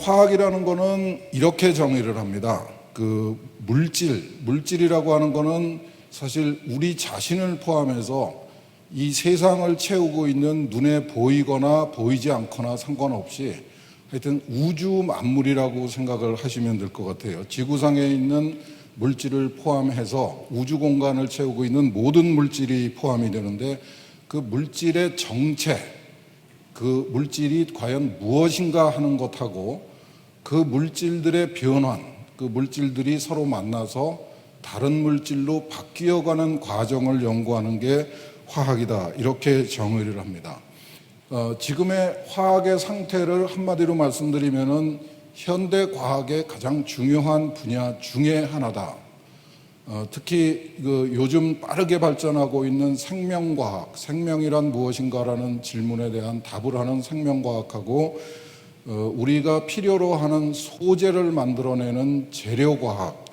화학이라는 거는 이렇게 정의를 합니다. 그 물질, 물질이라고 하는 거는 사실 우리 자신을 포함해서 이 세상을 채우고 있는 눈에 보이거나 보이지 않거나 상관없이 하여튼 우주 만물이라고 생각을 하시면 될 것 같아요. 지구상에 있는 물질을 포함해서 우주 공간을 채우고 있는 모든 물질이 포함이 되는데 그 물질의 정체, 그 물질이 과연 무엇인가 하는 것하고 그 물질들의 변환, 그 물질들이 서로 만나서 다른 물질로 바뀌어가는 과정을 연구하는 게 화학이다. 이렇게 정의를 합니다. 어, 지금의 화학의 상태를 한마디로 말씀드리면은 현대 과학의 가장 중요한 분야 중에 하나다. 어, 특히 그 요즘 빠르게 발전하고 있는 생명과학, 생명이란 무엇인가라는 질문에 대한 답을 하는 생명과학하고 어, 우리가 필요로 하는 소재를 만들어내는 재료과학,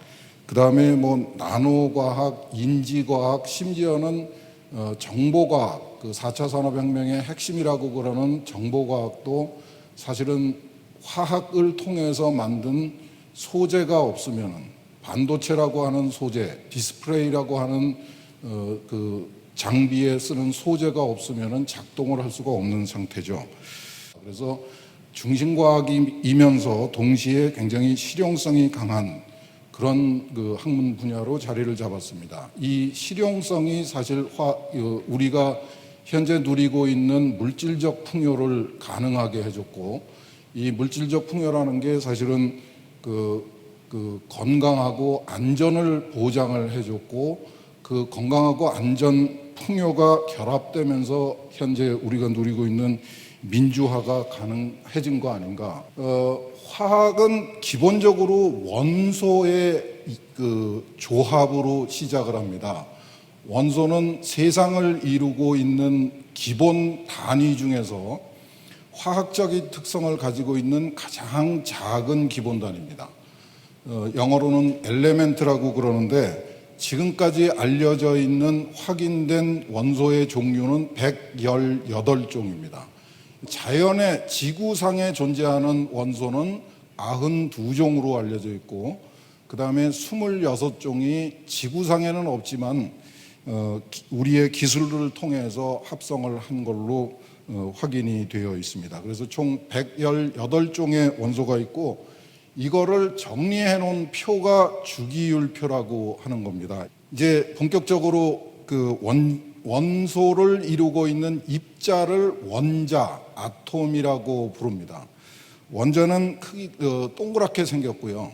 그 다음에 뭐 나노과학, 인지과학, 심지어는 어, 정보과학, 그 4차 산업혁명의 핵심이라고 그러는 정보과학도 사실은 화학을 통해서 만든 소재가 없으면은 반도체라고 하는 소재, 디스플레이라고 하는 어, 그 장비에 쓰는 소재가 없으면은 작동을 할 수가 없는 상태죠. 그래서 중심과학이면서 동시에 굉장히 실용성이 강한 그런 그 학문 분야로 자리를 잡았습니다. 이 실용성이 사실 화, 어, 우리가 현재 누리고 있는 물질적 풍요를 가능하게 해줬고 이 물질적 풍요라는 게 사실은 그, 그 건강하고 안전을 보장을 해줬고 그 건강하고 안전 풍요가 결합되면서 현재 우리가 누리고 있는 민주화가 가능해진 거 아닌가? 어, 화학은 기본적으로 원소의 이- 그 조합으로 시작을 합니다. 원소는 세상을 이루고 있는 기본 단위 중에서 화학적인 특성을 가지고 있는 가장 작은 기본 단위입니다. 어, 영어로는 엘레멘트라고 그러는데 지금까지 알려져 있는 확인된 원소의 종류는 118종입니다. 자연의 지구상에 존재하는 원소는 92종으로 알려져 있고 그 다음에 26종이 지구상에는 없지만 어, 기- 우리의 기술을 통해서 합성을 한 걸로 어, 확인이 되어 있습니다. 그래서 총 118종의 원소가 있고 이거를 정리해 놓은 표가 주기율표라고 하는 겁니다. 이제 본격적으로 그 원, 원소를 이루고 있는 입자를 원자, 아톰이라고 부릅니다. 원자는 크기, 어, 동그랗게 생겼고요.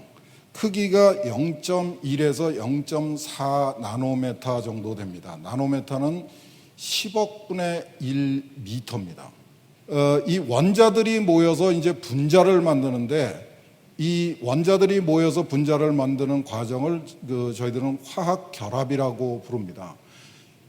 크기가 0.1에서 0.4 나노메타 정도 됩니다. 나노메타는 10억 분의 1 미터입니다. 어, 이 원자들이 모여서 이제 분자를 만드는데 이 원자들이 모여서 분자를 만드는 과정을 그 저희들은 화학 결합이라고 부릅니다.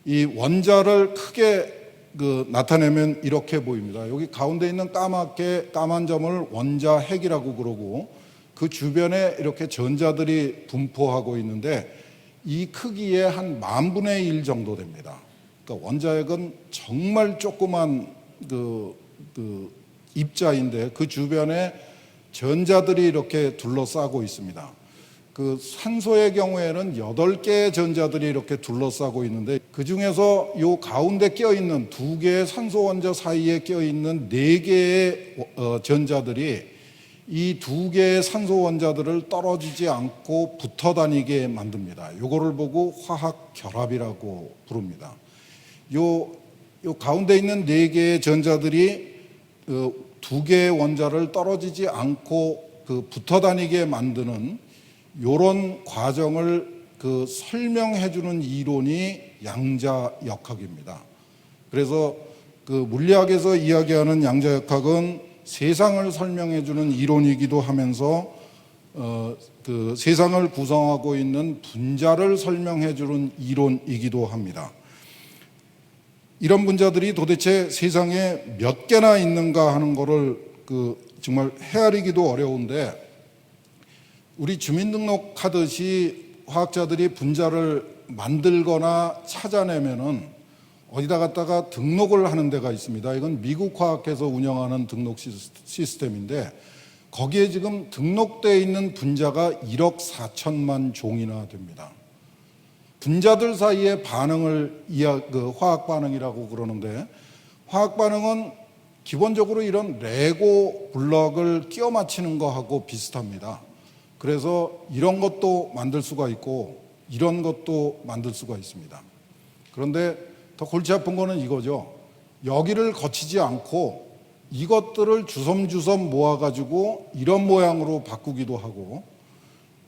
이 원자를 크게 그 나타내면 이렇게 보입니다. 여기 가운데 있는 까맣게 까만 점을 원자 핵이라고 그러고 그 주변에 이렇게 전자들이 분포하고 있는데 이 크기의 한 만 분의 일 정도 됩니다. 그러니까 원자핵은 정말 조그만 그, 그 입자인데 그 주변에 전자들이 이렇게 둘러싸고 있습니다. 그 산소의 경우에는 여덟 개의 전자들이 이렇게 둘러싸고 있는데 그 중에서 요 가운데 껴 있는 두 개의 산소 원자 사이에 껴 있는 네 개의 어, 전자들이 이 두 개의 산소 원자들을 떨어지지 않고 붙어 다니게 만듭니다. 요거를 보고 화학 결합이라고 부릅니다. 요, 요 가운데 있는 네 개의 전자들이 그 두 개의 원자를 떨어지지 않고 그 붙어 다니게 만드는 요런 과정을 그 설명해 주는 이론이 양자 역학입니다. 그래서 그 물리학에서 이야기하는 양자 역학은 세상을 설명해 주는 이론이기도 하면서 어, 그 세상을 구성하고 있는 분자를 설명해 주는 이론이기도 합니다. 이런 분자들이 도대체 세상에 몇 개나 있는가 하는 거를 그 정말 헤아리기도 어려운데 우리 주민등록 하듯이 화학자들이 분자를 만들거나 찾아내면은 어디다 갖다가 등록을 하는 데가 있습니다. 이건 미국 화학회에서 운영하는 등록 시스- 시스템인데 거기에 지금 등록되어 있는 분자가 1억 4천만 종이나 됩니다. 분자들 사이의 반응을 그 화학 반응이라고 그러는데 화학 반응은 기본적으로 이런 레고 블럭을 끼워 맞추는 거하고 비슷합니다. 그래서 이런 것도 만들 수가 있고 이런 것도 만들 수가 있습니다. 그런데 더 골치 아픈 거는 이거죠. 여기를 거치지 않고 이것들을 주섬주섬 모아가지고 이런 모양으로 바꾸기도 하고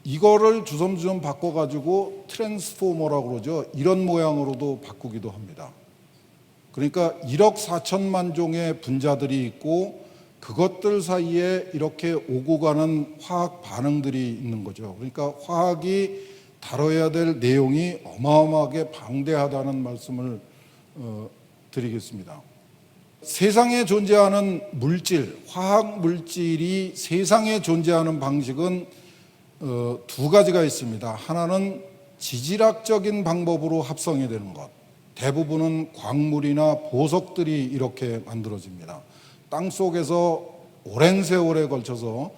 이거를 주섬주섬 바꿔가지고 트랜스포머라고 그러죠. 이런 모양으로도 바꾸기도 합니다. 그러니까 1억 4천만 종의 분자들이 있고 그것들 사이에 이렇게 오고 가는 화학 반응들이 있는 거죠. 그러니까 화학이 다뤄야 될 내용이 어마어마하게 방대하다는 말씀을 어, 드리겠습니다. 세상에 존재하는 물질, 화학 물질이 세상에 존재하는 방식은 어, 두 가지가 있습니다. 하나는 지질학적인 방법으로 합성이 되는 것. 대부분은 광물이나 보석들이 이렇게 만들어집니다. 땅 속에서 오랜 세월에 걸쳐서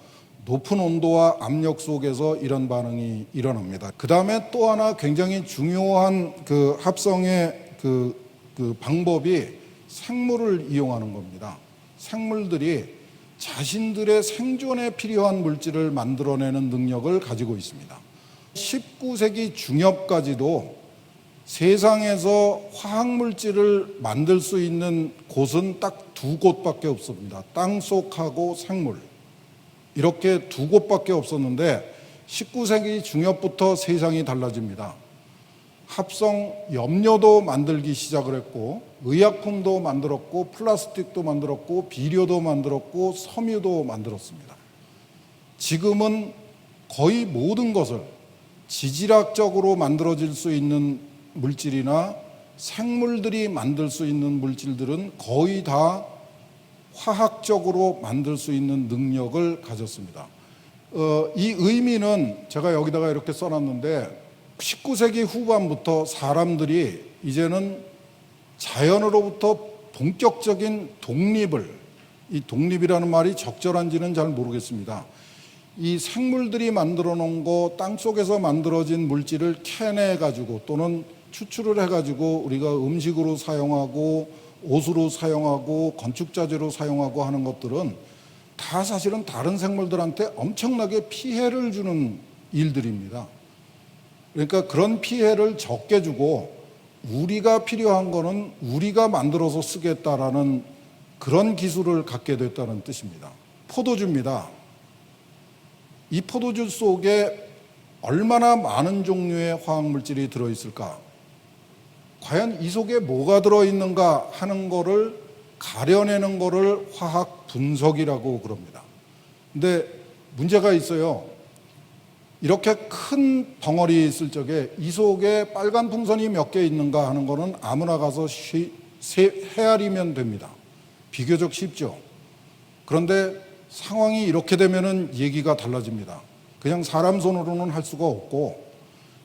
높은 온도와 압력 속에서 이런 반응이 일어납니다. 그 다음에 또 하나 굉장히 중요한 그 합성의 그, 그 방법이 생물을 이용하는 겁니다. 생물들이 자신들의 생존에 필요한 물질을 만들어내는 능력을 가지고 있습니다. 19세기 중엽까지도 세상에서 화학물질을 만들 수 있는 곳은 딱 두 곳밖에 없습니다. 땅속하고 생물. 이렇게 두 곳밖에 없었는데 19세기 중엽부터 세상이 달라집니다. 합성 염료도 만들기 시작을 했고 의약품도 만들었고 플라스틱도 만들었고 비료도 만들었고 섬유도 만들었습니다. 지금은 거의 모든 것을 지질학적으로 만들어질 수 있는 물질이나 생물들이 만들 수 있는 물질들은 거의 다 화학적으로 만들 수 있는 능력을 가졌습니다. 어, 이 의미는 제가 여기다가 이렇게 써놨는데 19세기 후반부터 사람들이 이제는 자연으로부터 본격적인 독립을 이 독립이라는 말이 적절한지는 잘 모르겠습니다. 이 생물들이 만들어 놓은 거 땅 속에서 만들어진 물질을 캐내 가지고 또는 추출을 해 가지고 우리가 음식으로 사용하고 옷으로 사용하고 건축 자재로 사용하고 하는 것들은 다 사실은 다른 생물들한테 엄청나게 피해를 주는 일들입니다. 그러니까 그런 피해를 적게 주고 우리가 필요한 거는 우리가 만들어서 쓰겠다라는 그런 기술을 갖게 됐다는 뜻입니다. 포도주입니다. 이 포도주 속에 얼마나 많은 종류의 화학물질이 들어있을까? 과연 이 속에 뭐가 들어있는가 하는 거를 가려내는 거를 화학 분석이라고 그럽니다. 근데 문제가 있어요. 이렇게 큰 덩어리 있을 적에 이 속에 빨간 풍선이 몇 개 있는가 하는 거는 아무나 가서 쉬, 세, 헤아리면 됩니다. 비교적 쉽죠. 그런데 상황이 이렇게 되면은 얘기가 달라집니다. 그냥 사람 손으로는 할 수가 없고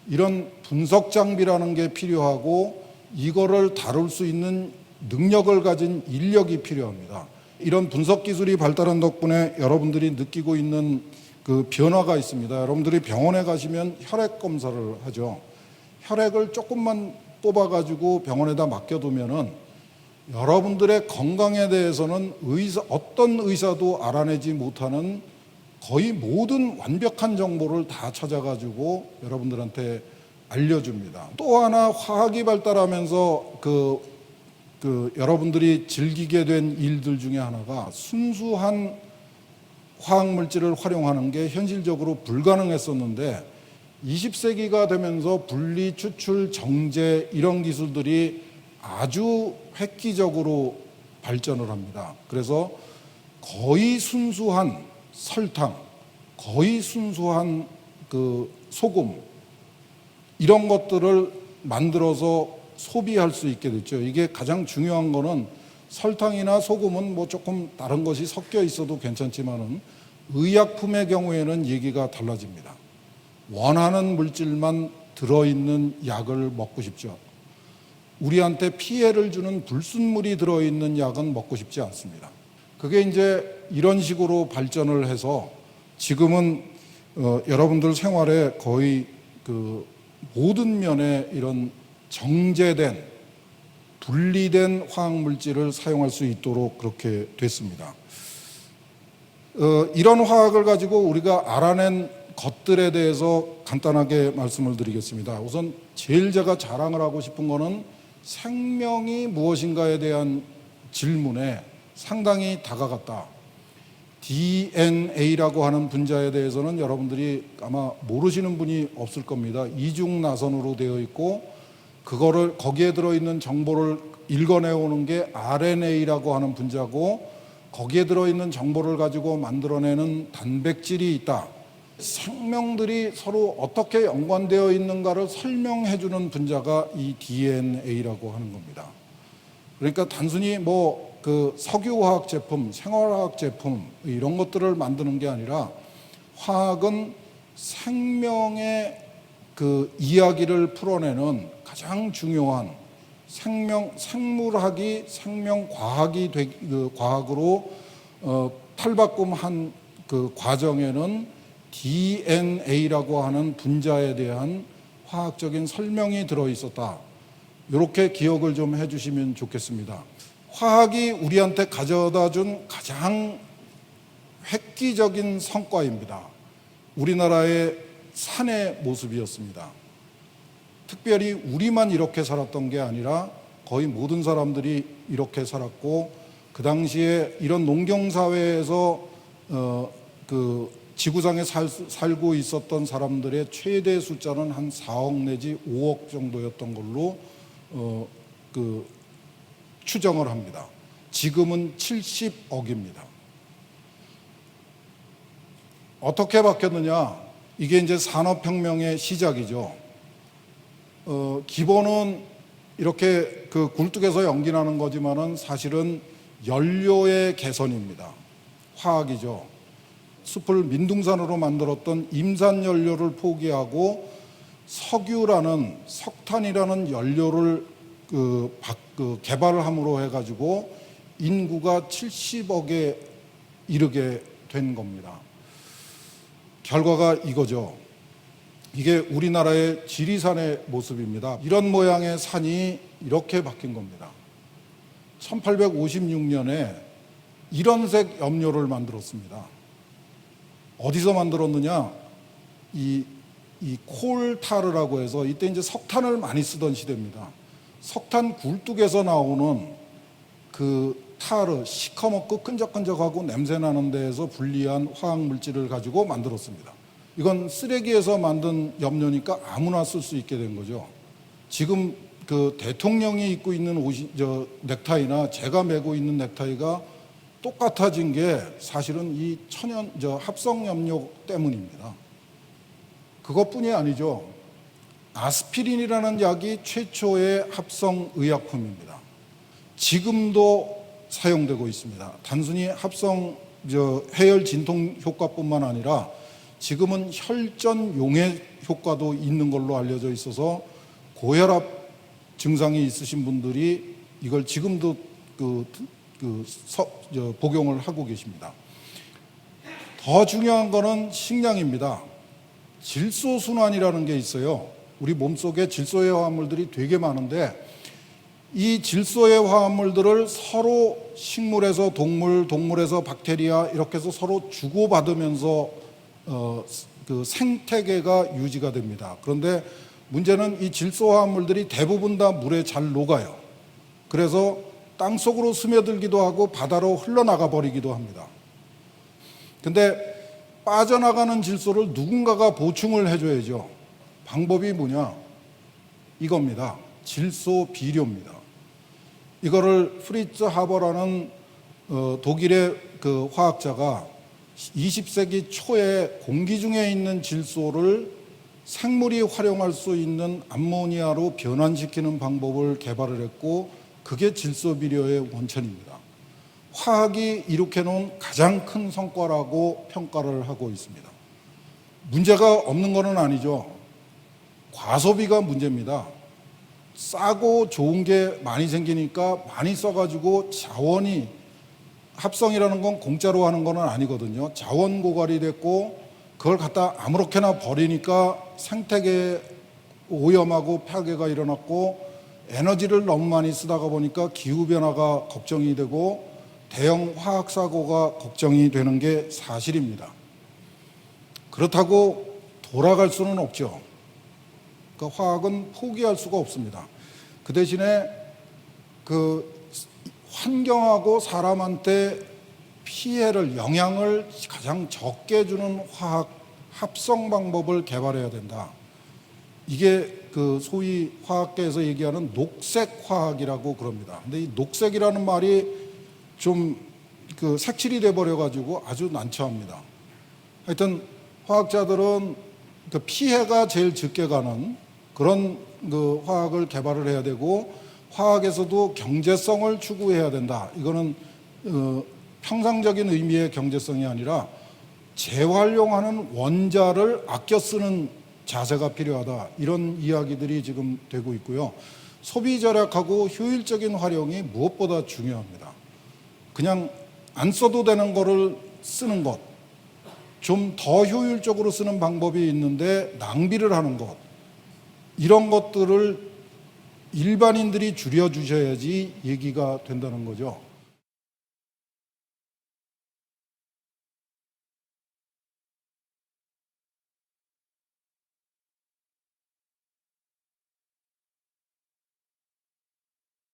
이런 분석 장비라는 게 필요하고 이거를 다룰 수 있는 능력을 가진 인력이 필요합니다. 이런 분석 기술이 발달한 덕분에 여러분들이 느끼고 있는 그 변화가 있습니다. 여러분들이 병원에 가시면 혈액 검사를 하죠. 혈액을 조금만 뽑아가지고 병원에다 맡겨두면은 여러분들의 건강에 대해서는 의사, 어떤 의사도 알아내지 못하는 거의 모든 완벽한 정보를 다 찾아가지고 여러분들한테 알려줍니다. 또 하나 화학이 발달하면서 그, 그 여러분들이 즐기게 된 일들 중에 하나가 순수한 화학 물질을 활용하는 게 현실적으로 불가능했었는데 20세기가 되면서 분리, 추출, 정제 이런 기술들이 아주 획기적으로 발전을 합니다. 그래서 거의 순수한 설탕, 거의 순수한 그 소금 이런 것들을 만들어서 소비할 수 있게 됐죠. 이게 가장 중요한 거는 설탕이나 소금은 뭐 조금 다른 것이 섞여 있어도 괜찮지만은 의약품의 경우에는 얘기가 달라집니다. 원하는 물질만 들어있는 약을 먹고 싶죠. 우리한테 피해를 주는 불순물이 들어있는 약은 먹고 싶지 않습니다. 그게 이제 이런 식으로 발전을 해서 지금은 어, 여러분들 생활에 거의 그 모든 면에 이런 정제된 분리된 화학 물질을 사용할 수 있도록 그렇게 됐습니다. 어, 이런 화학을 가지고 우리가 알아낸 것들에 대해서 간단하게 말씀을 드리겠습니다. 우선 제일 제가 자랑을 하고 싶은 거는 생명이 무엇인가에 대한 질문에 상당히 다가갔다. DNA라고 하는 분자에 대해서는 여러분들이 아마 모르시는 분이 없을 겁니다. 이중 나선으로 되어 있고 그거를 거기에 들어 있는 정보를 읽어내 오는 게 RNA라고 하는 분자고 거기에 들어 있는 정보를 가지고 만들어내는 단백질이 있다. 생명들이 서로 어떻게 연관되어 있는가를 설명해 주는 분자가 이 DNA라고 하는 겁니다. 그러니까 단순히 뭐 그 석유화학 제품, 생활화학 제품 이런 것들을 만드는 게 아니라 화학은 생명의 그 이야기를 풀어내는 가장 중요한 생명 생물학이 생명 과학이 되, 그 과학으로 어, 탈바꿈한 그 과정에는 DNA라고 하는 분자에 대한 화학적인 설명이 들어 있었다. 이렇게 기억을 좀 해주시면 좋겠습니다. 화학이 우리한테 가져다 준 가장 획기적인 성과입니다. 우리나라의 산의 모습이었습니다. 특별히 우리만 이렇게 살았던 게 아니라 거의 모든 사람들이 이렇게 살았고 그 당시에 이런 농경 사회에서 어, 그 지구상에 살, 살고 있었던 사람들의 최대 숫자는 한 4억 내지 5억 정도였던 걸로 어, 그 추정을 합니다. 지금은 70억입니다. 어떻게 바뀌었느냐? 이게 이제 산업혁명의 시작이죠. 어, 기본은 이렇게 그 굴뚝에서 연기 나는 거지만은 사실은 연료의 개선입니다. 화학이죠. 숲을 민둥산으로 만들었던 임산 연료를 포기하고 석유라는 석탄이라는 연료를 그, 박, 그 개발을 함으로 해가지고 인구가 70억에 이르게 된 겁니다. 결과가 이거죠. 이게 우리나라의 지리산의 모습입니다. 이런 모양의 산이 이렇게 바뀐 겁니다. 1856년에 이런 색 염료를 만들었습니다. 어디서 만들었느냐? 이, 이 콜타르라고 해서 이때 이제 석탄을 많이 쓰던 시대입니다. 석탄 굴뚝에서 나오는 그 타르 시커멓고 끈적끈적하고 냄새 나는 데에서 분리한 화학 물질을 가지고 만들었습니다. 이건 쓰레기에서 만든 염료니까 아무나 쓸 수 있게 된 거죠. 지금 그 대통령이 입고 있는 옷이 저 넥타이나 제가 메고 있는 넥타이가 똑같아진 게 사실은 이 천연 저 합성 염료 때문입니다. 그것뿐이 아니죠. 아스피린이라는 약이 최초의 합성 의약품입니다. 지금도 사용되고 있습니다. 단순히 합성 저 해열 진통 효과뿐만 아니라 지금은 혈전 용해 효과도 있는 걸로 알려져 있어서 고혈압 증상이 있으신 분들이 이걸 지금도 그, 그 서, 저, 복용을 하고 계십니다. 더 중요한 거는 식량입니다. 질소 순환이라는 게 있어요. 우리 몸속에 질소의 화합물들이 되게 많은데 이 질소의 화합물들을 서로 식물에서 동물, 동물에서 박테리아 이렇게 해서 서로 주고받으면서 어, 그 생태계가 유지가 됩니다. 그런데 문제는 이 질소 화합물들이 대부분 다 물에 잘 녹아요. 그래서 땅 속으로 스며들기도 하고 바다로 흘러나가 버리기도 합니다. 근데 빠져나가는 질소를 누군가가 보충을 해줘야죠. 방법이 뭐냐? 이겁니다. 질소 비료입니다. 이거를 프리츠 하버라는 어, 독일의 그 화학자가 20세기 초에 공기 중에 있는 질소를 생물이 활용할 수 있는 암모니아로 변환시키는 방법을 개발을 했고 그게 질소 비료의 원천입니다. 화학이 이룩해 놓은 가장 큰 성과라고 평가를 하고 있습니다. 문제가 없는 것은 아니죠. 과소비가 문제입니다. 싸고 좋은 게 많이 생기니까 많이 써가지고 자원이 합성이라는 건 공짜로 하는 건 아니거든요. 자원 고갈이 됐고 그걸 갖다 아무렇게나 버리니까 생태계 오염하고 파괴가 일어났고 에너지를 너무 많이 쓰다가 보니까 기후 변화가 걱정이 되고 대형 화학 사고가 걱정이 되는 게 사실입니다. 그렇다고 돌아갈 수는 없죠. 그러니까 화학은 포기할 수가 없습니다. 그 대신에 그 환경하고 사람한테 피해를 영향을 가장 적게 주는 화학 합성 방법을 개발해야 된다. 이게 그 소위 화학계에서 얘기하는 녹색 화학이라고 그럽니다. 근데 이 녹색이라는 말이 좀 그 색칠이 돼 버려 가지고 아주 난처합니다. 하여튼 화학자들은 그 피해가 제일 적게 가는 그런 그 화학을 개발을 해야 되고 화학에서도 경제성을 추구해야 된다. 이거는 어, 평상적인 의미의 경제성이 아니라 재활용하는 원자를 아껴 쓰는 자세가 필요하다. 이런 이야기들이 지금 되고 있고요. 소비 절약하고 효율적인 활용이 무엇보다 중요합니다. 그냥 안 써도 되는 거를 쓰는 것, 좀 더 효율적으로 쓰는 방법이 있는데 낭비를 하는 것, 이런 것들을 일반인들이 줄여주셔야지 얘기가 된다는 거죠.